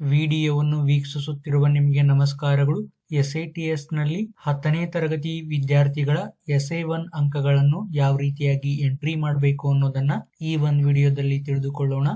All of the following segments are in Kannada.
ವಿಡಿಯೋವನ್ನು ವೀಕ್ಷಿಸುತ್ತಿರುವ ನಿಮಗೆ ನಮಸ್ಕಾರಗಳು. ಎಸ್ ಐ ಟಿ ಎಸ್ನಲ್ಲಿ ಹತ್ತನೇ ತರಗತಿ ವಿದ್ಯಾರ್ಥಿಗಳ ಎಸ್ ಐ ಒನ್ ಅಂಕಗಳನ್ನು ಯಾವ ರೀತಿಯಾಗಿ ಎಂಟ್ರಿ ಮಾಡಬೇಕು ಅನ್ನೋದನ್ನ ಈ ಒಂದು ವಿಡಿಯೋದಲ್ಲಿ ತಿಳಿದುಕೊಳ್ಳೋಣ.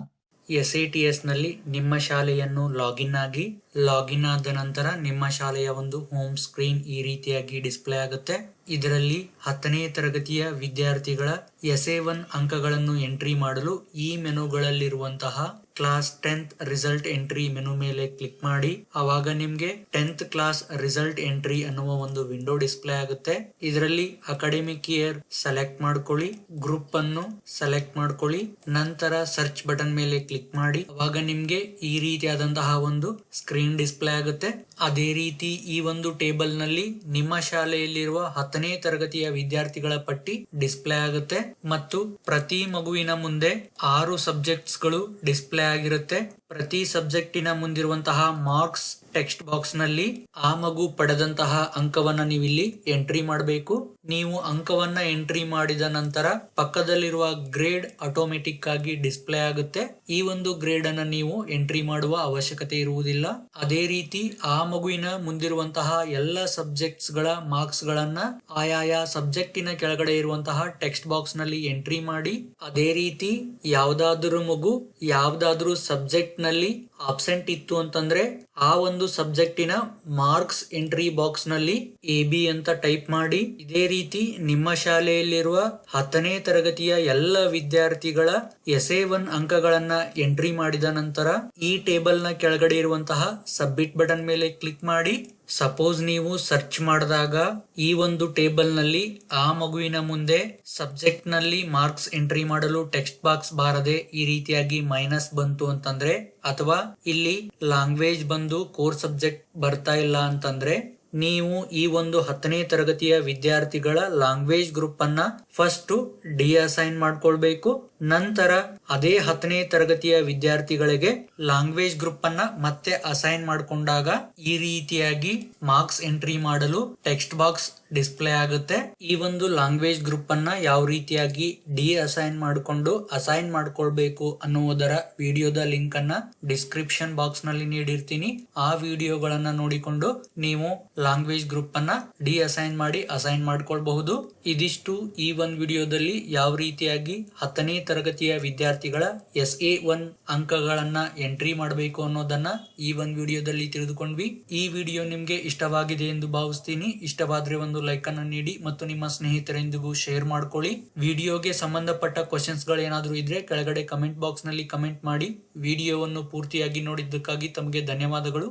ಎಸ್ ಐ ಟಿ ಎಸ್ನಲ್ಲಿ ನಿಮ್ಮ ಶಾಲೆಯನ್ನು ಲಾಗಿನ್ ಆಗಿ, ಲಾಗಿನ್ ಆದ ನಂತರ ನಿಮ್ಮ ಶಾಲೆಯ ಒಂದು ಹೋಮ್ ಸ್ಕ್ರೀನ್ ಈ ರೀತಿಯಾಗಿ ಡಿಸ್ಪ್ಲೇ ಆಗುತ್ತೆ. ಇದರಲ್ಲಿ ಹತ್ತನೇ ತರಗತಿಯ ವಿದ್ಯಾರ್ಥಿಗಳ ಎಸ್ ಎ ಒನ್ ಅಂಕಗಳನ್ನು ಎಂಟ್ರಿ ಮಾಡಲು ಈ ಮೆನುಗಳಲ್ಲಿರುವಂತಹ class tenth result entry menu ಮೇಲೆ ಕ್ಲಿಕ್ ಮಾಡಿ. ಅವಾಗ ನಿಮ್ಗೆ ಟೆಂತ್ ಕ್ಲಾಸ್ ರಿಸಲ್ಟ್ ಎಂಟ್ರಿ ಅನ್ನುವ ಒಂದು ವಿಂಡೋ ಡಿಸ್ಪ್ಲೇ ಆಗುತ್ತೆ. ಇದರಲ್ಲಿ ಅಕಾಡೆಮಿಕ್ ಇಯರ್ ಸೆಲೆಕ್ಟ್ ಮಾಡ್ಕೊಳ್ಳಿ. ಗ್ರೂಪ್ ಅನ್ನು ಸೆಲೆಕ್ಟ್ ಮಾಡ್ಕೊಳ್ಳಿ. ನಂತರ ಸರ್ಚ್ ಬಟನ್ ಮೇಲೆ ಕ್ಲಿಕ್ ಮಾಡಿ. ಅವಾಗ ನಿಮ್ಗೆ ಈ ರೀತಿಯಾದಂತಹ ಒಂದು ಸ್ಕ್ರೀನ್ ಡಿಸ್ಪ್ಲೇ ಆಗುತ್ತೆ. ಅದೇ ರೀತಿ ಈ ಒಂದು ಟೇಬಲ್ನಲ್ಲಿ ನಿಮ್ಮ ಶಾಲೆಯಲ್ಲಿರುವ ಹತ್ತನೇ ತರಗತಿಯ ವಿದ್ಯಾರ್ಥಿಗಳ ಪಟ್ಟಿ ಡಿಸ್ಪ್ಲೇ ಆಗುತ್ತೆ. ಮತ್ತು ಪ್ರತಿ ಮಗುವಿನ ಮುಂದೆ ಆರು ಸಬ್ಜೆಕ್ಟ್ಸ್ಗಳು ಡಿಸ್ಪ್ಲೇ ಆಗಿರುತ್ತೆ. ಪ್ರತಿ ಸಬ್ಜೆಕ್ಟಿನ ಮುಂದಿರುವಂತಹ ಮಾರ್ಕ್ಸ್ ಟೆಕ್ಸ್ಟ್ ಬಾಕ್ಸ್ನಲ್ಲಿ ಆ ಮಗು ಪಡೆದಂತಹ ಅಂಕವನ್ನ ನೀವಿಲ್ಲಿ ಎಂಟ್ರಿ ಮಾಡಬೇಕು. ನೀವು ಅಂಕವನ್ನ ಎಂಟ್ರಿ ಮಾಡಿದ ನಂತರ ಪಕ್ಕದಲ್ಲಿರುವ ಗ್ರೇಡ್ ಆಟೋಮೆಟಿಕ್ ಆಗಿ ಡಿಸ್ಪ್ಲೇ ಆಗುತ್ತೆ. ಈ ಒಂದು ಗ್ರೇಡ್ ಅನ್ನ ನೀವು ಎಂಟ್ರಿ ಮಾಡುವ ಅವಶ್ಯಕತೆ ಇರುವುದಿಲ್ಲ. ಅದೇ ರೀತಿ ಆ ಮಗುವಿನ ಮುಂದಿರುವಂತಹ ಎಲ್ಲ ಸಬ್ಜೆಕ್ಟ್ಸ್ಗಳ ಮಾರ್ಕ್ಸ್ ಗಳನ್ನ ಆಯಾಯ ಸಬ್ಜೆಕ್ಟಿನ ಕೆಳಗಡೆ ಇರುವಂತಹ ಟೆಕ್ಸ್ಟ್ ಬಾಕ್ಸ್ನಲ್ಲಿ ಎಂಟ್ರಿ ಮಾಡಿ. ಅದೇ ರೀತಿ ಯಾವ್ದಾದ್ರು ಮಗು ಯಾವ್ದಾದ್ರು ಸಬ್ಜೆಕ್ಟ್ನಲ್ಲಿ ಆಬ್ಸೆಂಟ್ ಇತ್ತು ಅಂತಂದ್ರೆ ಆ ಒಂದು ಸಬ್ಜೆಕ್ಟಿನ ಮಾರ್ಕ್ಸ್ ಎಂಟ್ರಿ ಬಾಕ್ಸ್ನಲ್ಲಿ ಎ ಬಿ ಅಂತ ಟೈಪ್ ಮಾಡಿ, ಇದೇ ರೀತಿ ನಿಮ್ಮ ಶಾಲೆಯಲ್ಲಿರುವ ಹತ್ತನೇ ತರಗತಿಯ ಎಲ್ಲ ವಿದ್ಯಾರ್ಥಿಗಳ ಎಸ್ ಎ ಒನ್ ಅಂಕಗಳನ್ನ ಎಂಟ್ರಿ ಮಾಡಿದ ನಂತರ ಈ ಟೇಬಲ್ನ ಕೆಳಗಡೆ ಇರುವಂತಹ ಸಬ್ಮಿಟ್ ಬಟನ್ ಮೇಲೆ ಕ್ಲಿಕ್ ಮಾಡಿ ಸಪೋಸ್ ನೀವು ಸರ್ಚ್ ಮಾಡಿದಾಗ ಈ ಒಂದು ಟೇಬಲ್ನಲ್ಲಿ ಆ ಮಗುವಿನ ಮುಂದೆ ಸಬ್ಜೆಕ್ಟ್ನಲ್ಲಿ ಮಾರ್ಕ್ಸ್ ಎಂಟ್ರಿ ಮಾಡಲು ಟೆಕ್ಸ್ಟ್ ಬಾಕ್ಸ್ ಬಾರದೆ ಈ ರೀತಿಯಾಗಿ ಮೈನಸ್ ಬಂತು ಅಂತಂದ್ರೆ, ಅಥವಾ ಇಲ್ಲಿ ಲ್ಯಾಂಗ್ವೇಜ್ ಬಂದು ಕೋರ್ ಸಬ್ಜೆಕ್ಟ್ ಬರ್ತಾ ಇಲ್ಲ ಅಂತಂದ್ರೆ, ನೀವು ಈ ಒಂದು ಹತ್ತನೇ ತರಗತಿಯ ವಿದ್ಯಾರ್ಥಿಗಳ ಲ್ಯಾಂಗ್ವೇಜ್ ಗ್ರೂಪ್ ಅನ್ನ ಫಸ್ಟ್ ಡಿಅಸೈನ್ ಮಾಡ್ಕೊಳ್ಬೇಕು. ನಂತರ ಅದೇ ಹತ್ತನೇ ತರಗತಿಯ ವಿದ್ಯಾರ್ಥಿಗಳಿಗೆ ಲ್ಯಾಂಗ್ವೇಜ್ ಗ್ರೂಪ್ ಅನ್ನ ಮತ್ತೆ ಅಸೈನ್ ಮಾಡ್ಕೊಂಡಾಗ ಈ ರೀತಿಯಾಗಿ ಮಾರ್ಕ್ಸ್ ಎಂಟ್ರಿ ಮಾಡಲು ಟೆಕ್ಸ್ಟ್ ಬಾಕ್ಸ್ ಡಿಸ್ಪ್ಲೇ ಆಗುತ್ತೆ. ಈ ಒಂದು ಲ್ಯಾಂಗ್ವೇಜ್ ಗ್ರೂಪ್ ಅನ್ನ ಯಾವ ರೀತಿಯಾಗಿ ಡಿ ಅಸೈನ್ ಮಾಡಿಕೊಂಡು ಅಸೈನ್ ಮಾಡ್ಕೊಳ್ಬೇಕು ಅನ್ನುವುದರ ವಿಡಿಯೋದ ಲಿಂಕ್ ಅನ್ನ ಡಿಸ್ಕ್ರಿಪ್ಷನ್ ಬಾಕ್ಸ್ನಲ್ಲಿ ನೀಡಿರ್ತೀನಿ. ಆ ವಿಡಿಯೋಗಳನ್ನ ನೋಡಿಕೊಂಡು ನೀವು ಲ್ಯಾಂಗ್ವೇಜ್ ಗ್ರೂಪ್ ಅನ್ನ ಡಿ ಅಸೈನ್ ಮಾಡಿ ಅಸೈನ್ ಮಾಡ್ಕೊಳ್ಬಹುದು. ಇದಿಷ್ಟು ಈ ಒಂದು ವಿಡಿಯೋದಲ್ಲಿ ಯಾವ ರೀತಿಯಾಗಿ ಹತ್ತನೇ ತರಗತಿಯ ವಿದ್ಯಾರ್ಥಿಗಳ ಎಸ್ ಎ ಒನ್ ಅಂಕಗಳನ್ನ ಎಂಟ್ರಿ ಮಾಡಬೇಕು ಅನ್ನೋದನ್ನ ಈ ಒಂದು ವಿಡಿಯೋದಲ್ಲಿ ತಿಳಿದುಕೊಂಡ್ವಿ. ಈ ವಿಡಿಯೋ ನಿಮ್ಗೆ ಇಷ್ಟವಾಗಿದೆ ಎಂದು ಭಾವಿಸ್ತೀನಿ. ಇಷ್ಟವಾದ್ರೆ ಒಂದು ಲೈಕ್ ಅನ್ನ ನೀಡಿ ಮತ್ತು ನಿಮ್ಮ ಸ್ನೇಹಿತರೆಂದಿಗೂ ಶೇರ್ ಮಾಡ್ಕೊಳ್ಳಿ. ವಿಡಿಯೋಗೆ ಸಂಬಂಧಪಟ್ಟ ಕ್ವಶನ್ಸ್ಗಳು ಏನಾದರೂ ಇದ್ರೆ ಕೆಳಗಡೆ ಕಮೆಂಟ್ ಬಾಕ್ಸ್ನಲ್ಲಿ ಕಮೆಂಟ್ ಮಾಡಿ. ವಿಡಿಯೋವನ್ನು ಪೂರ್ತಿಯಾಗಿ ನೋಡಿದ್ದಕ್ಕಾಗಿ ತಮಗೆ ಧನ್ಯವಾದಗಳು.